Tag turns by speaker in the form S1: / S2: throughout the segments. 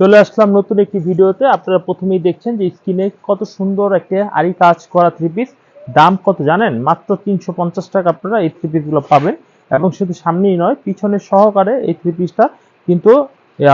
S1: চলে আসলাম নতুন একটি ভিডিওতে। আপনারা প্রথমেই দেখছেন যে স্ক্রিনে কত সুন্দর একটা আরি কাজ করা থ্রি পিস দাম কত জানেন? মাত্র তিনশো পঞ্চাশ টাকা আপনারা এই থ্রি পিসগুলো পাবেন। এবং শুধু সামনেই নয়, পিছনে সহকারে এই থ্রি পিসটা কিন্তু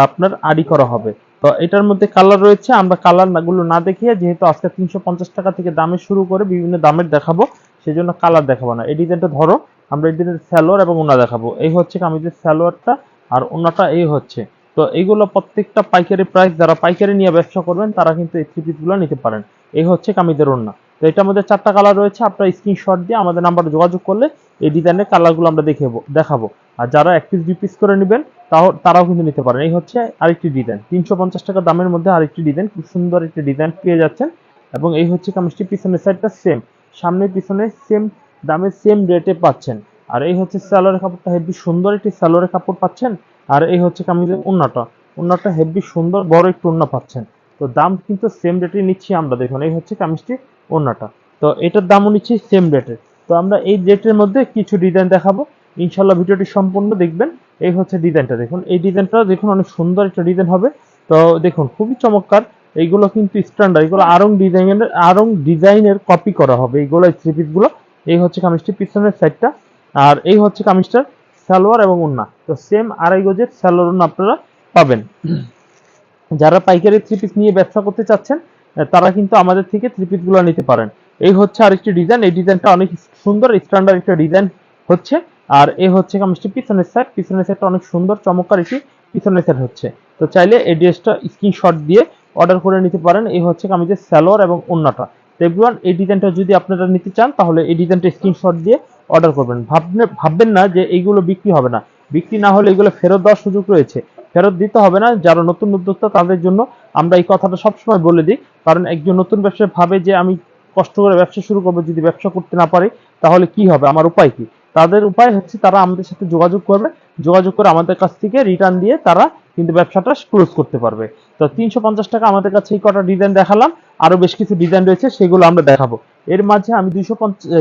S1: আপনার আড়ি করা হবে। তো এটার মধ্যে কালার রয়েছে, আমরা কালারগুলো না দেখিয়ে যেহেতু আজকে তিনশো পঞ্চাশ টাকা থেকে দামে শুরু করে বিভিন্ন দামের দেখাবো, সেজন্য কালার দেখাবো না। এই ডিজাইনটা ধরো, আমরা এই ডিজাইনের স্যালোয়ার এবং ওনা দেখাবো। এই হচ্ছে কামিজের স্যালোয়ারটা আর ওনাটা এই হচ্ছে। তো এইগুলো প্রত্যেকটা পাইকারি প্রাইস যারা পাইকারি নিয়ে ব্যবসা করবেন, তারা কিন্তু এই থ্রি পিসগুলো নিতে পারেন। এই হচ্ছে কামিজের ওন্না তো এটার মধ্যে চারটা কালার রয়েছে, আপনারা স্ক্রিনশট দিয়ে আমাদের নাম্বারে যোগাযোগ করলে এই ডিজাইনের কালারগুলো আমরা দেখাবো দেখাবো। আর যারা এক পিস দুই পিস করে নেবেন, তাও, তারাও কিন্তু নিতে পারেন। এই হচ্ছে আরেকটি ডিজাইন তিনশো পঞ্চাশ টাকা দামের মধ্যে আরেকটি ডিজাইন খুব সুন্দর একটি ডিজাইন পেয়ে যাচ্ছেন। এবং এই হচ্ছে কামিজটি, পিছনের সাইডটা সেম সামনে, পিছনে সেম দামে সেম রেটে পাচ্ছেন। আর এই হচ্ছে স্যালোয়ারের কাপড়টা, হেভি সুন্দর একটি স্যালোয়ারের কাপড় পাচ্ছেন। আর এই হচ্ছে কামিজের ওন্নাটা ওন্নাটা হেভি সুন্দর, বড় একটু ওন্না পাচ্ছেন। তো দাম কিন্তু সেম রেটে নিচ্ছি আমরা, দেখুন, এই হচ্ছে কামিজটি ওন্নাটা তো এটার দামও নিচ্ছি সেম রেটের তো আমরা এই রেটের মধ্যে কিছু ডিজাইন দেখাবো। ইনশাল্লাহ ভিডিওটি সম্পূর্ণ দেখবেন। এই হচ্ছে ডিজাইনটা দেখুন, এই ডিজাইনটা দেখুন, অনেক সুন্দর একটা ডিজাইন হবে। তো দেখুন, খুবই চমৎকার। এইগুলো কিন্তু স্ট্যান্ডার্ড এগুলো আরং ডিজাইনের আরং ডিজাইনের কপি করা হবে। এইগুলো থ্রি পিসগুলো এই হচ্ছে কামিজটি পিছনের সাইডটা আর এই হচ্ছে কামিজটার সালোয়ার এবং ওন্না তো সেম আড়াই গজের সালোয়ার ওন্না আপনারা পাবেন। যারা পাইকারি থ্রি পিস নিয়ে ব্যবসা করতে চাচ্ছেন তারা কিন্তু আমাদের থেকে থ্রি পিসগুলো নিতে পারেন। এই হচ্ছে আরেকটি ডিজাইন এই ডিজাইনটা অনেক সুন্দর স্ট্যান্ডার্ড একটা ডিজাইন হচ্ছে। আর এই হচ্ছে কামিজটি পিছনের সাইড পিছনের সাইডটা অনেক সুন্দর, চমৎকার একটি পিছনের সাইড হচ্ছে। তো চাইলে এই ড্রেসটা স্ক্রিনশট দিয়ে অর্ডার করে নিতে পারেন। এই হচ্ছে কামিজের সালোয়ার এবং ওন্নাটা তো এভরিওয়ান এই ডিজাইনটা যদি আপনারা নিতে চান, তাহলে এই ডিজাইনটা স্ক্রিনশট দিয়ে অর্ডার করবেন। ভাববেন না যে এইগুলো বিক্রি হবে না। বিক্রি না হলে এগুলো ফেরত দেওয়ার সুযোগ রয়েছে। ফেরত দিতে হবে না যারা নতুন উদ্যোক্তা, তাদের জন্য আমরা এই কথাটা সবসময় বলে দিই। কারণ একজন নতুন ব্যবসায়ী ভাবে যে আমি কষ্ট করে ব্যবসা শুরু করব, যদি ব্যবসা করতে না পারি, তাহলে কি হবে? আমার উপায় কি? তাদের উপায় হচ্ছে তারা আমাদের সাথে যোগাযোগ করবে। যোগাযোগ করে আমাদের কাছ থেকে রিটার্ন দিয়ে তারা কিন্তু ব্যবসাটা ক্লোজ করতে পারবে। তো তিনশো পঞ্চাশ টাকা আমাদের কাছে এই কটা ডিজাইন দেখালাম। আরও বেশ কিছু ডিজাইন রয়েছে, সেগুলো আমরা দেখাবো। এর মাঝে আমি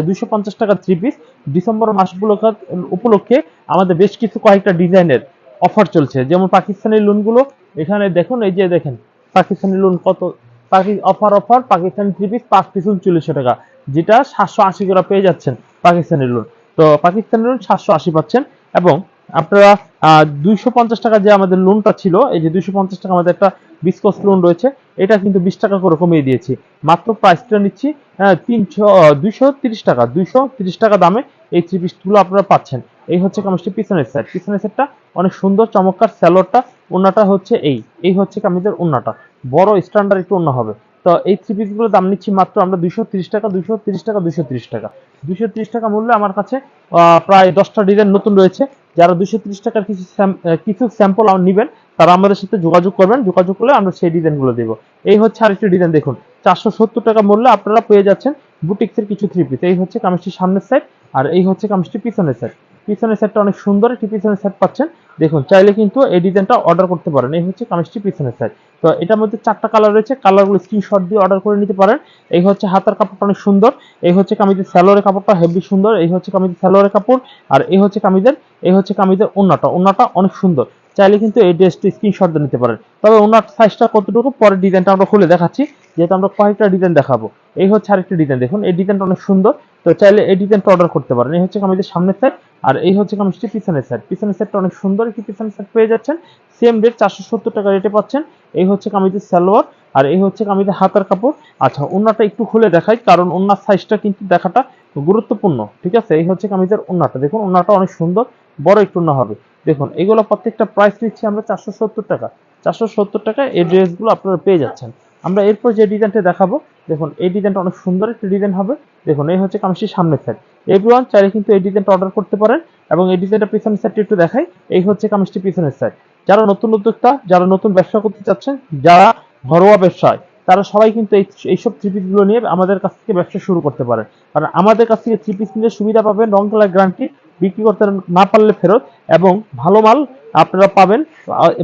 S1: দুইশো পঞ্চাশ টাকা থ্রি পিস ডিসেম্বর মাসগুলো উপলক্ষে আমাদের বেশ কিছু কয়েকটা ডিজাইনের অফার চলছে। যেমন পাকিস্তানি লোনগুলো এখানে দেখুন, এই যে দেখেন, পাকিস্তানি লোন কত offer offer Pakistani three piece পাঁচ পিস উনচল্লিশশো টাকা, যেটা সাতশো আশি করে পেয়ে যাচ্ছেন পাকিস্তানি লোন তো পাকিস্তানি লোন সাতশো আশি পাচ্ছেন, এবং আপনারা দুইশো পঞ্চাশ টাকা যে আমাদের লোনটা ছিল, এই যে দুইশো পঞ্চাশ টাকা আমাদের একটা বিসকস লোন রয়েছে, এটা কিন্তু বিশ টাকা করে কমিয়ে দিয়েছি। মাত্র প্রাইসটা নিচ্ছি তিনশো দুইশো তিরিশ টাকা, দুইশো টাকা দামে এই থ্রি পিসগুলো আপনারা পাচ্ছেন। এই হচ্ছে কামিজটি পিছনের সাইড পিছনের সাইডটা অনেক সুন্দর, চমৎকার স্যালোয়ারটা ওনাটা হচ্ছে এই। এই হচ্ছে কামিজের ওনাটা বড় স্ট্যান্ডার্ড একটু অন্য হবে। তো এই থ্রি পিসগুলোর দাম নিচ্ছি মাত্র আমরা তিরিশ টাকা তিরিশ টাকা তিরিশ টাকা। তিরিশ টাকা মূল্যে আমার কাছে প্রায় দশটা ডিজাইন নতুন রয়েছে। যারা দুশো ত্রিশ টাকার কিছু কিছু স্যাম্পল নেবেন, তারা আমাদের সাথে যোগাযোগ করবেন। যোগাযোগ করলে আমরা সেই ডিজাইনগুলো দেবো। এই হচ্ছে আরেকটি ডিজাইন, দেখুন। চারশো সত্তর টাকা মূল্যে আপনারা পেয়ে যাচ্ছেন বুটিক্সের কিছু থ্রি পিস এই হচ্ছে কামিজটি সামনের সাইড আর এই হচ্ছে কামিজটি পিছনের সাইড পিছনের সেটটা অনেক সুন্দর, একটি পিছনের সেট পাচ্ছেন। দেখুন, চাইলে কিন্তু এই ডিজাইনটা অর্ডার করতে পারেন। এই হচ্ছে কামিজটি পিছনের সাইড তো এটার মধ্যে চারটা কালার রয়েছে। কালারগুলো স্ক্রিনশট দিয়ে অর্ডার করে নিতে পারেন। এই হচ্ছে হাতার কাপড়টা অনেক সুন্দর। এই হচ্ছে কামিজের স্যালোয়ারের কাপড়টা হেভি সুন্দর। এই হচ্ছে কামিজের স্যালোয়ারের কাপড়। আর এই হচ্ছে কামিজের, এই হচ্ছে কামিজের ওন্নাটা। ওন্নাটা অনেক সুন্দর। চাইলে কিন্তু এই ড্রেসটি স্ক্রিনশট দিয়ে নিতে পারেন। তবে ওনার সাইজটা কতটুকু? পরের ডিজাইনটা আমরা খুলে দেখাচ্ছি। যেহেতু আমরা কয়েকটা ডিজাইন দেখাবো, এই হচ্ছে আরেকটি ডিজাইন দেখুন, এই ডিজাইনটা অনেক সুন্দর। তো চাইলে এই ডিজাইনটা অর্ডার করতে পারেন। এই হচ্ছে কামিজের সামনের সাইড আর এই হচ্ছে কামিজটি পিছনের সাইড পিছনের সাইডটা অনেক সুন্দর একটি পিছনের সাইড পেয়ে যাচ্ছেন। সেম রেট চারশো সত্তর টাকা রেটে পাচ্ছেন। এই হচ্ছে কামিজের সালোয়ার, আর এই হচ্ছে কামিজের হাতার কাপড়। আচ্ছা ওনাটা একটু খুলে দেখাই, কারণ ওনার সাইজটা কিন্তু দেখাটা গুরুত্বপূর্ণ, ঠিক আছে? এই হচ্ছে কামিজের ওনাটা দেখুন ওনাটা অনেক সুন্দর, বড় একটু না হবে। দেখুন, এগুলো প্রত্যেকটা প্রাইস নিচ্ছি আমরা চারশো সত্তর টাকা। চারশো সত্তর টাকায় এই ড্রেসগুলো আপনারা পেয়ে যাচ্ছেন। আমরা এরপর যে ডিজাইনটা দেখাবো, দেখুন, এই ডিজাইনটা অনেক সুন্দর একটা ডিজাইন হবে। দেখুন, এই হচ্ছে কামিজটির সামনের সাইড এভরিওয়ান চাইলে কিন্তু এই ডিজাইনটা অর্ডার করতে পারেন এবং এই ডিজাইনটা পিছনের সাইডটা একটু দেখাই। এই হচ্ছে কামিজটি পিছনের সাইড যারা নতুন উদ্যোক্তা, যারা নতুন ব্যবসা করতে চাচ্ছেন, যারা ঘরোয়া ব্যবসায়, তারা সবাই কিন্তু এই, এইসব থ্রি পিসগুলো নিয়ে আমাদের কাছ থেকে ব্যবসা শুরু করতে পারে। কারণ আমাদের কাছ থেকে থ্রি পিস নিলে সুবিধা পাবেন রং কালার গ্যারান্টি বিক্রি করতে না পারলে ফেরত এবং ভালো মাল আপনারা পাবেন।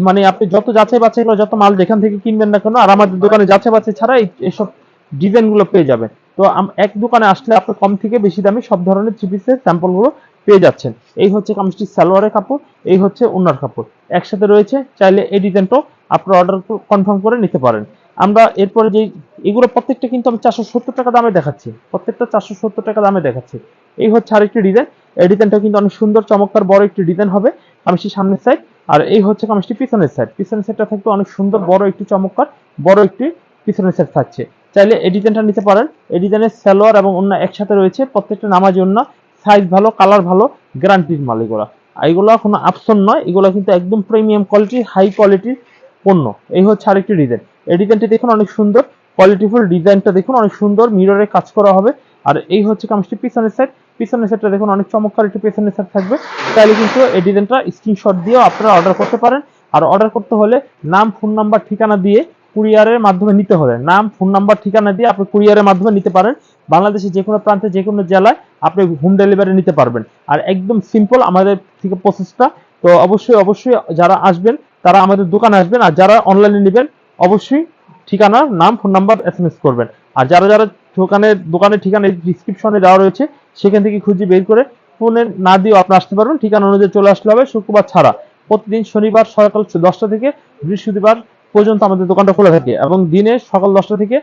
S1: মানে আপনি যত যাচাই বাছাই যত মাল যেখান থেকে কিনবেন না কেন, আর আমাদের দোকানে যাচাই বাছাই ছাড়া এই- এইসব ডিজাইনগুলো পেয়ে যাবেন। তো এক দোকানে আসলে আপনি কম থেকে বেশি দামে সব ধরনের থ্রি পিসের স্যাম্পলগুলো পেয়ে যাচ্ছেন। এই হচ্ছে কামিজটি সালোয়ারের কাপড়, এই হচ্ছে ওনার কাপড়। একসাথে রয়েছে, চাইলে এই ডিজাইনটাও আপনারা অর্ডার কনফার্ম করে নিতে পারেন। আমরা এরপরে যে এগুলো প্রত্যেকটা কিন্তু আমি চারশো সত্তর টাকা দামে দেখাচ্ছি। প্রত্যেকটা চারশো সত্তর টাকা দামে দেখাচ্ছি। এই হচ্ছে আরেকটি ডিজাইন এই ডিজাইনটা কিন্তু অনেক সুন্দর, চমৎকার, বড় একটি ডিজাইন হবে। কামিজটি সামনের সাইড আর এই হচ্ছে কামিজটি পিছনের সাইড পিছনের সাইডটা থাকবে অনেক সুন্দর, বড় একটি চমৎকার, বড় একটি পিছনের সাইড থাকছে। চাইলে এই ডিজাইনটা নিতে পারেন। এই ডিজাইনের সালোয়ার এবং অন্য একসাথে রয়েছে, প্রত্যেকটা নামাজ অন্য সাইজ ভালো কালার ভালো গ্যারান্টির মাল এগুলো। এগুলো কোনো আপশন নয়, এগুলো কিন্তু একদম প্রিমিয়াম কোয়ালিটির হাই কোয়ালিটির পণ্য। এই হচ্ছে আরেকটি ডিজাইন এই ডিজাইনটি দেখুন অনেক সুন্দর কোয়ালিটিফুল ডিজাইনটা দেখুন অনেক সুন্দর মিররে কাজ করা হবে। আর এই হচ্ছে কামিজটি পিছনের সাইড পিছনের সাইডটা দেখুন, অনেক চমৎকার একটি পিছনের সাইড থাকবে। তাহলে কিন্তু এই ডিজাইনটা স্ক্রিনশট দিয়েও আপনারা অর্ডার করতে পারেন। আর অর্ডার করতে হলে নাম ফোন নাম্বার ঠিকানা দিয়ে কুরিয়ারের মাধ্যমে নিতে হবে নাম ফোন নাম্বার ঠিকানা দিয়ে আপনি কুরিয়ারের মাধ্যমে নিতে পারেন। বাংলাদেশের যে কোনো প্রান্তে, যে কোনো জেলায় আপনি হোম ডেলিভারি নিতে পারবেন। আর একদম সিম্পল আমাদের থেকে প্রসেসটা তো অবশ্যই অবশ্যই যারা আসবেন, তারা আমাদের দোকানে আসবেন। আর যারা অনলাইনে নেবেন, অবশ্যই ঠিকানা নাম ফোন নাম্বার এস করবেন। আর যারা যারা দোকানে, দোকানের ঠিকানা ডিসক্রিপশনে দেওয়া রয়েছে। সেখান থেকে খুঁজে বের করে ফোনে না দিয়েও আপনি আসতে পারবেন। ঠিকানা অনুযায়ী চলে আসলে হবে শুক্রবার ছাড়া। প্রতিদিন শনিবার সকাল দশটা থেকে বৃহস্পতিবার পর্যন্ত আমাদের দোকানটা খোলা থাকে এবং দিনে সকাল দশটা থেকে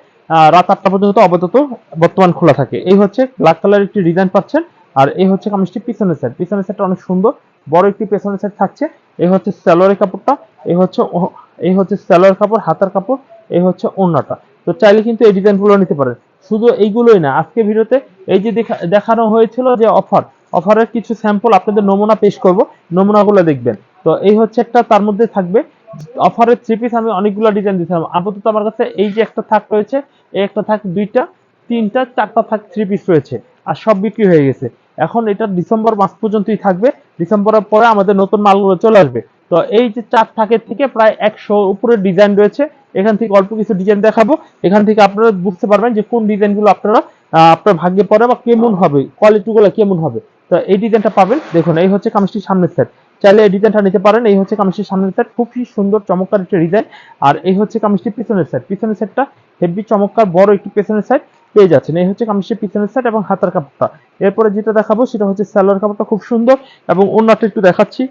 S1: রাত আটটা পর্যন্ত আপাতত বর্তমান খোলা থাকে। এই হচ্ছে ব্ল্যাক কালার একটি ডিজাইন পাচ্ছেন। আর এই হচ্ছে কামিজটি পিছনের সাইড পিছনের সাইডটা অনেক সুন্দর। বড় একটি পেছনের সাইড থাকছে। এই হচ্ছে স্যালোয়ারের কাপড়টা। এই হচ্ছে এই হচ্ছে স্যালোয়ার কাপড়, হাতার কাপড়। এই হচ্ছে ওড়নাটা। তো চাইলে কিন্তু এই ডিজাইনগুলো নিতে পারেন। শুধু এইগুলোই না আজকে ভিডিওতে এই যে দেখানো হয়েছিল যে অফার, অফারের কিছু স্যাম্পল আপনাদের নমুনা পেশ করব, নমুনাগুলো দেখবেন। তো এই হচ্ছে একটা, তার মধ্যে থাকবে অফারের থ্রি পিস আমি অনেকগুলো ডিজাইন দিয়েছিলাম। আপাতত আমার কাছে এই যে একটা থাক রয়েছে, এই একটা থাক দুইটা, তিনটা, চারটা থাক থ্রি পিস রয়েছে, আর সব বিক্রি হয়ে গেছে। এখন এটা ডিসেম্বর মাস পর্যন্তই থাকবে, ডিসেম্বরের পরে আমাদের নতুন মালগুলো চলে আসবে। তো এই যে চার থাকের থেকে প্রায় একশো উপরে ডিজাইন রয়েছে এখান থেকে অল্প কিছু ডিজাইন দেখাবো। এখান থেকে আপনারা বুঝতে পারবেন যে কোন ডিজাইনগুলো আপনারা আপনার ভাগ্যে পড়ে বা কেমন হবে কোয়ালিটিগুলো কেমন হবে। তো এই ডিজাইনটা পাবেন, দেখুন, এই হচ্ছে কামিজটির সামনের সেট চাইলে এই ডিজাইনটা নিতে পারেন, এই হচ্ছে কামিজটির সামনের সেট খুবই সুন্দর, চমৎকার একটা ডিজাইন আর এই হচ্ছে কামিজটির পিছনের সেট পিছনের সেটটা হেভি চমৎকার, বড় একটি পিছনের সাইড পেয়ে যাচ্ছেন। এই হচ্ছে কামিজটির পিছনের সাইড এবং হাতার কাপড়টা। এরপরে যেটা দেখাবো, সেটা হচ্ছে সালোয়ার কাপড়টা খুব সুন্দর এবং ওন্নাটা একটু দেখাচ্ছি।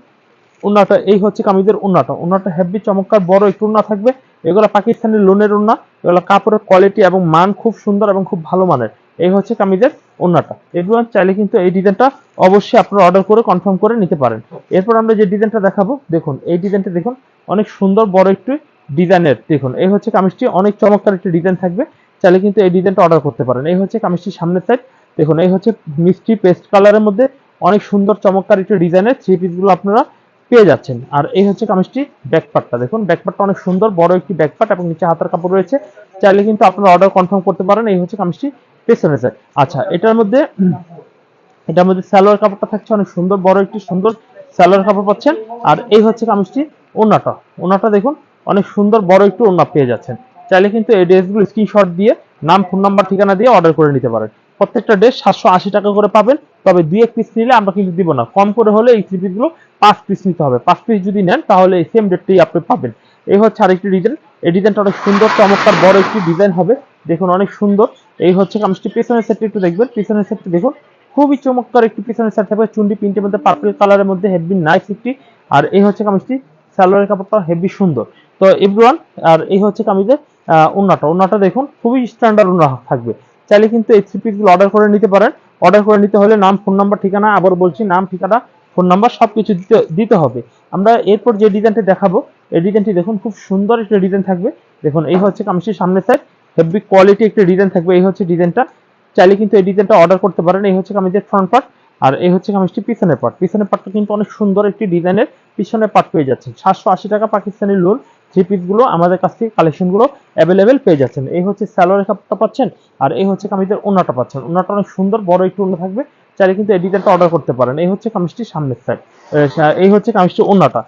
S1: উন্নাটা এই হচ্ছে কামিজের উন্নাটা উন্নাটা হেভি চমৎকার, বড় একটু উন্না থাকবে। এগুলো পাকিস্তানের লোনের উন্না এগুলো কাপড়ের কোয়ালিটি এবং মান খুব সুন্দর এবং খুব ভালো মানের। এই হচ্ছে কামিজের উন্নাটা এগুলো চাইলে কিন্তু এই ডিজাইনটা অবশ্যই আপনারা অর্ডার করে কনফার্ম করে নিতে পারেন। এরপর আমরা যে ডিজাইনটা দেখাবো, দেখুন, এই ডিজাইনটা দেখুন, অনেক সুন্দর বড় একটু ডিজাইনের, দেখুন, এই হচ্ছে কামিজটি, অনেক চমৎকার একটি ডিজাইন থাকবে, চাইলে কিন্তু এই ডিজাইনটা অর্ডার করতে পারেন। এই হচ্ছে কামিজটির সামনের সাইড দেখুন, এই হচ্ছে মিষ্টি পেস্ট কালারের মধ্যে অনেক সুন্দর চমৎকার একটি ডিজাইনের থ্রি পিসগুলো আপনারা পেয়ে যাচ্ছেন। আর এই হচ্ছে কামিজটি ব্যাকপার্টটা দেখুন ব্যাকপার্টটা অনেক সুন্দর, বড় একটি ব্যাকপার্ট এবং নিচে হাতার কাপড় রয়েছে। চাইলে কিন্তু আপনারা অর্ডার কনফার্ম করতে পারেন, এই হচ্ছে কামিজটি পেছনে স্যার আচ্ছা এটার মধ্যে এটার মধ্যে সালোয়ার কাপড়টা থাকছে অনেক সুন্দর, বড় একটি সুন্দর সালোয়ার কাপড় পাচ্ছেন। আর এই হচ্ছে কামিজটি ওনাটা ওনাটা দেখুন, অনেক সুন্দর, বড় একটু ওনা পেয়ে যাচ্ছেন। চাইলে কিন্তু এই ড্রেসগুলো স্ক্রিনশট দিয়ে, নাম ফোন নাম্বার ঠিকানা দিয়ে অর্ডার করে নিতে পারেন। প্রত্যেকটা ড্রেস সাতশো আশি টাকা করে পাবেন। তবে দুই এক পিস নিলে আমরা কিন্তু দিব না। কম করে হলে এই থ্রি পিসগুলো পাঁচ পিস নিতে হবে। পাঁচ পিস যদি নেন, তাহলে এই সেম ডেটটাই আপনি পাবেন। এই হচ্ছে আরেকটি ডিজাইন এই ডিজাইনটা অনেক সুন্দর, চমৎকার, বড় একটি ডিজাইন হবে। দেখুন, অনেক সুন্দর। এই হচ্ছে কামিজটি। পেছনের সেটটি একটু দেখবেন। পেছনের সেটটি দেখুন, খুবই চমৎকার একটি পিছনের সেট থাকবে চুন্ডি প্রিন্টের মধ্যে পার্পল কালারের মধ্যে হেভি নাইস একটি। আর এই হচ্ছে কামিজটি, সালোয়ারের কাপড়টা হেভি সুন্দর। তো এভরিওয়ান আর এই হচ্ছে কামিজের উন্নাটা উন্নাটা দেখুন, খুবই স্ট্যান্ডার্ড উন্না থাকবে। চাইলে কিন্তু এই থ্রি পিসগুলো অর্ডার করে নিতে পারেন। অর্ডার করে নিতে হলে নাম ফোন নাম্বার ঠিকানা, আবার বলছি নাম, ঠিকানা ফোন নাম্বার সব কিছু দিতে দিতে হবে। আমরা এরপর যে ডিজাইনটি দেখাবো, এই ডিজাইনটি দেখুন, খুব সুন্দর একটা ডিজাইন থাকবে। দেখুন, এই হচ্ছে কামিজটির সামনের সাইড হেভি কোয়ালিটি একটা ডিজাইন থাকবে, এই হচ্ছে ডিজাইনটা চাইলে কিন্তু এই ডিজাইনটা অর্ডার করতে পারেন, এই হচ্ছে কামিজের ফ্রন্ট পার্ট আর এই হচ্ছে কামিজটি পিছনের পার্ট পিছনের পার্টটা কিন্তু অনেক সুন্দর একটি ডিজাইনের পিছনের পার্ট পেয়ে যাচ্ছেন। সাতশো আশি টাকা পাকিস্তানি লোন থ্রি পিসগুলো আমাদের কাছ থেকে কালেকশনগুলো অ্যাভেলেবেল পেয়ে যাচ্ছেন। এই হচ্ছে স্যালোয়ারের কাপড়টা পাচ্ছেন আর এই হচ্ছে কামিজের ওনাটা পাচ্ছেন। ওনাটা অনেক সুন্দর, বড় একটু ওনা থাকবে। চাইলে কিন্তু ডিজাইনটা অর্ডার করতে পারেন। এই হচ্ছে কামিজটির সামনের সাইড এই হচ্ছে কামিজটি ওনাটা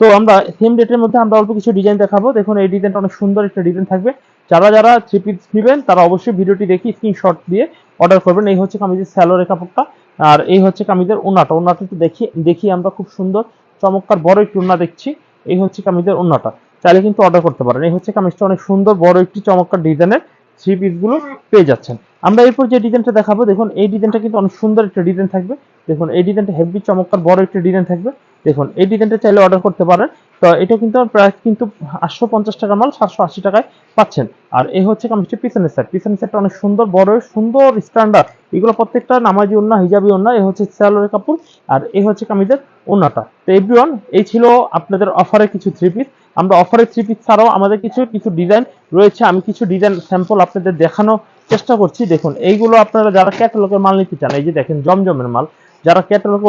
S1: তো আমরা সেম ডেটের মধ্যে আমরা অল্প কিছু ডিজাইন দেখাবো। দেখুন, এই ডিজাইনটা অনেক সুন্দর একটা ডিজাইন থাকবে। যারা যারা থ্রি পিস নেবেন, তারা অবশ্যই ভিডিওটি দেখি স্ক্রিনশট দিয়ে অর্ডার করবেন। এই হচ্ছে কামিজের স্যালোরের কাপড়টা আর এই হচ্ছে কামিজের ওনাটা ওনাটা একটু দেখি দেখি আমরা খুব সুন্দর, চমৎকার বড় একটি ওনা দেখছি। এই হচ্ছে কামিজের ওনাটা চাইলে কিন্তু অর্ডার করতে পারেন। এই হচ্ছে কামিজটা অনেক সুন্দর, বড় একটি চমৎকার ডিজাইনের থ্রি পিসগুলো পেয়ে যাচ্ছেন। আমরা এরপর যে ডিজাইনটা দেখাবো, দেখুন, এই ডিজাইনটা কিন্তু অনেক সুন্দর একটা ডিজাইন থাকবে। দেখুন, এই ডিজাইনটা হেভি চমৎকার, বড় একটা ডিজাইন থাকবে। দেখুন, এই ডিজাইনটা চাইলে অর্ডার করতে পারেন। তো এটা কিন্তু প্রাইস কিন্তু আটশো পঞ্চাশ টাকার মাল, সাতশো আশি টাকায় পাচ্ছেন। আর এই হচ্ছে কামিজটি পিছনের সেট পিছনের সেটটা অনেক সুন্দর, বড়, সুন্দর স্ট্যান্ডার্ড এগুলো প্রত্যেকটা নামাজি ওন্না হিজাবি ওন্না এই হচ্ছে স্যালোরের কাপড়, আর এই হচ্ছে কামিজের ওন্নাটা তো এভরিওয়ান এই ছিল আপনাদের অফারের কিছু থ্রি পিস আমরা অফারের থ্রি পিস ছাড়াও আমাদের কিছু কিছু ডিজাইন রয়েছে। আমি কিছু ডিজাইন স্যাম্পল আপনাদের দেখানোর চেষ্টা করছি। দেখুন, এইগুলো আপনারা যারা ক্যাটালগের মাল নিতে চান, এই যে দেখেন জমজমের মাল, যারা ক্যাটালগ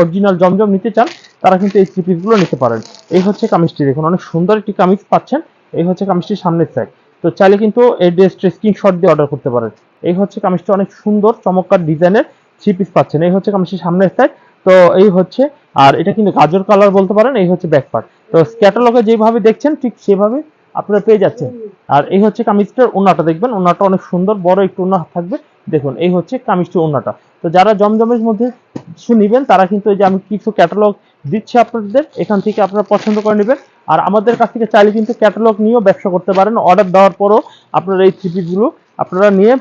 S1: অরিজিনাল জমজম নিতে চান, তারা কিন্তু এই থ্রি পিসগুলো নিতে পারেন। এই হচ্ছে কামিজটি, দেখুন, অনেক সুন্দর একটি কামিজ পাচ্ছেন। এই হচ্ছে কামিজটির সামনের সাইড তো চাইলে কিন্তু এই ড্রেসটি স্ক্রিনশট দিয়ে অর্ডার করতে পারেন। এই হচ্ছে কামিজটি, অনেক সুন্দর, চমৎকার ডিজাইনের থ্রি পিস পাচ্ছেন। এই হচ্ছে কামিজটির সামনের সাইড তো এই হচ্ছে, আর এটা কিন্তু গাজর কালার বলতে পারেন, এই হচ্ছে ব্যাক পার্ট তো ক্যাটালগে যেভাবে দেখছেন, ঠিক সেভাবে আপনারা পেয়ে যাচ্ছেন। আর এই হচ্ছে কামিজটার ওনাটা দেখবেন ওনাটা অনেক সুন্দর, বড় একটু ওনা থাকবে। দেখুন, এই হচ্ছে কামিজটির ওনাটা তো যারা জমজমের মধ্যে নিবেন, তারা কিন্তু এই যে আমি কিছু ক্যাটালগ দিচ্ছি আপনাদের, এখান থেকে আপনারা পছন্দ করে নেবেন। আর আমাদের কাছ থেকে চাইলে কিন্তু ক্যাটালগ নিয়েও ব্যবসা করতে পারেন। অর্ডার দেওয়ার পরও আপনারা এই থ্রি পিসগুলো আপনারা নিয়ে,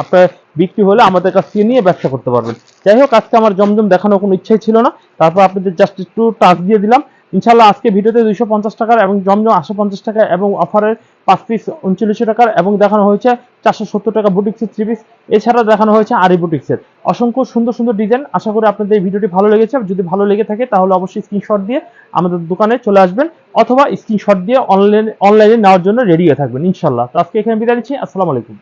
S1: আপনার বিক্রি হলে আমাদের কাছ থেকে নিয়ে ব্যবসা করতে পারবেন। যাই হোক, আজকে আমার জমজম দেখানোর কোনো ইচ্ছাই ছিল না। তারপর আপনাদের জাস্ট একটু টাচ দিয়ে দিলাম। ইনশাল্লাহ আজকে ভিডিওতে দুইশো পঞ্চাশ টাকার এবং জমজম আটশো পঞ্চাশ টাকা এবং অফারের পাঁচ পিস উনচল্লিশশো টাকার এবং দেখানো হয়েছে চারশো সত্তর টাকা বুটিক্সের থ্রি পিস এছাড়া দেখানো হয়েছে আরি বুটিক্সের অসংখ্য সুন্দর সুন্দর ডিজাইন আশা করি আপনাদের এই ভিডিওটি ভালো লেগেছে। যদি ভালো লেগে থাকে, তাহলে অবশ্যই স্ক্রিনশট দিয়ে আমাদের দোকানে চলে আসবেন অথবা স্ক্রিনশট দিয়ে অনলাইন অনলাইনে নেওয়ার জন্য রেডি হয়ে থাকবেন ইনশাল্লাহ তো আজকে এখানে বিদায় নিচ্ছি। আসসালামু আলাইকুম।